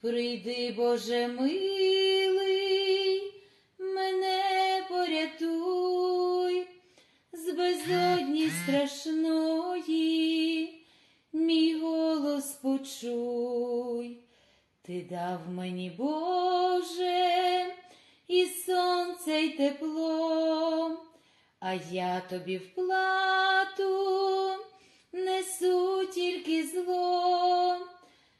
Прийди, Боже милий, мене порятуй з безодні страшної, мій голос почуй. Ти дав мені, Боже, і сонце, й тепло, а я тобі в плату несу тільки зло.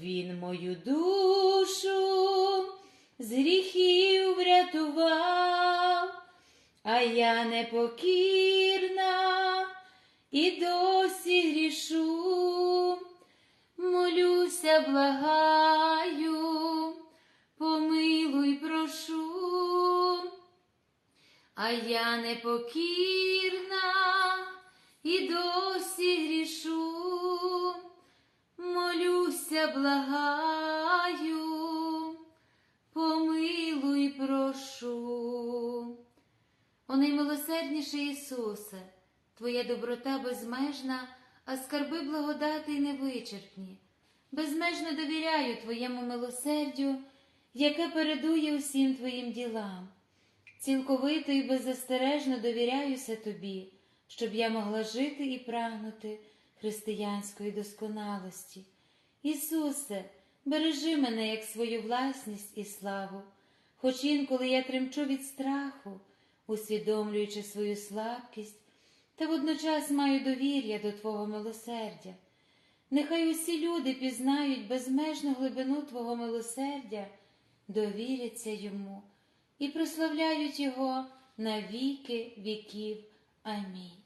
він мою душу з гріхів врятував, а я непокірна і досі грішу, молюся, благаю, помилуй, прошу. А я непокірна і досі грішу, молюся, благаю, помилуй, прошу. О наймилосердніший Ісусе, Твоя доброта безмежна, а скарби благодати й невичерпні. Безмежно довіряю Твоєму милосердю, яке передує усім Твоїм ділам. Цілковито і беззастережно довіряюся тобі, щоб я могла жити і прагнути християнської досконалості. Ісусе, бережи мене як свою власність і славу, хоч інколи я тремчу від страху, усвідомлюючи свою слабкість, та водночас маю довір'я до Твого милосердя. Нехай усі люди пізнають безмежну глибину Твого милосердя, довіряться йому і прославляють Його на віки віків. Амінь.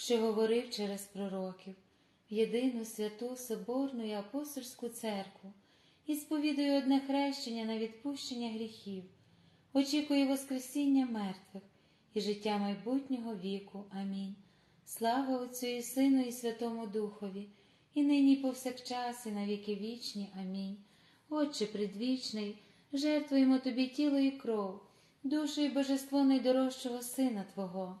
що говорив через пророків, єдину святу Соборну і апостольську церкву, і сповідую одне хрещення на відпущення гріхів, очікую Воскресіння мертвих і життя майбутнього віку. Амінь. Слава Отцю і Сину, і Святому Духові, і нині, і повсякчас, і на віки вічні. Амінь. Отче предвічний, жертвуємо Тобі тіло і кров, душу і божество найдорожчого Сина Твого,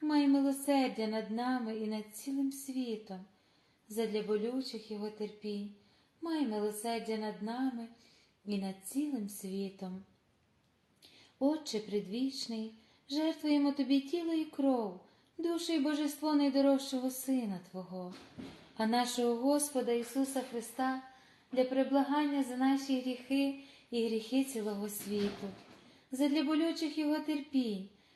май милосердя над нами і над цілим світом, задля болючих Його терпінь, май милосердя над нами і над цілим світом. Отче предвічний, жертвуємо Тобі тіло і кров, душу і божество найдорожчого Сина Твого, а нашого Господа Ісуса Христа для приблагання за наші гріхи і гріхи цілого світу, задля болючих Його терпінь,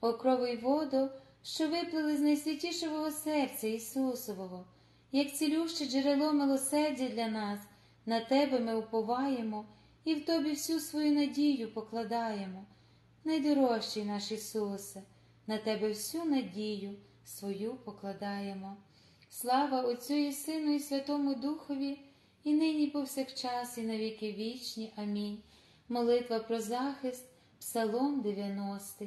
О крови й воду, що виплили з найсвятішого серця Ісусового, як цілюще джерело милосердя для нас. На тебе ми уповаємо і в тобі всю свою надію покладаємо. Найдорожчий наш Ісусе, на тебе всю надію свою покладаємо. Слава Отцю і Сину, і Святому Духові, і нині, і повсякчас, і навіки вічні. Амінь. Молитва про захист, Псалом 90.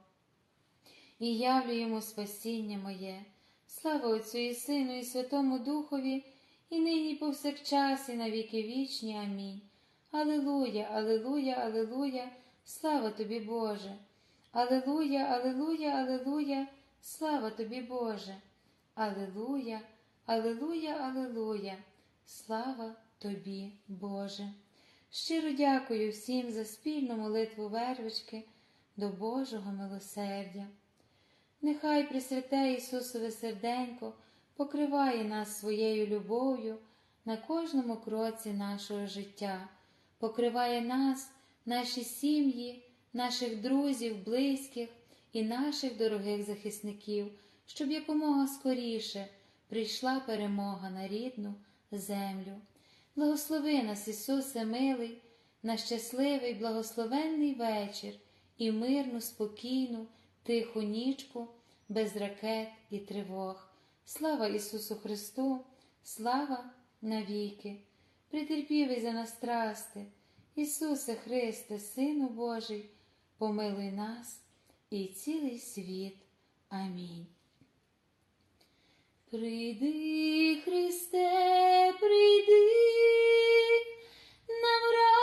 і явлю йому спасіння моє. Слава Отцю і Сину, і Святому Духові, і нині, і повсякчас, і на віки вічні. Амінь. Алилуя, Алилуя, Алилуя, слава тобі, Боже. Алилуя, Алилуя, Алилуя, слава тобі, Боже. Алилуя, Алилуя, Алилуя, слава тобі, Боже. Щиро дякую всім за спільну молитву вервички до Божого милосердя. Нехай Пресвяте Ісусове серденько покриває нас своєю любов'ю на кожному кроці нашого життя, покриває нас, наші сім'ї, наших друзів, близьких і наших дорогих захисників, щоб якомога скоріше прийшла перемога на рідну землю. Благослови нас, Ісусе, милий, на щасливий, благословенний вечір і мирну, спокійну тиху нічку, без ракет і тривог. Слава Ісусу Христу, слава навіки, притерпівий за нас страсти, Ісусе Христе, Сину Божий, помилуй нас і цілий світ. Амінь. Прийди, Христе, прийди, нам радість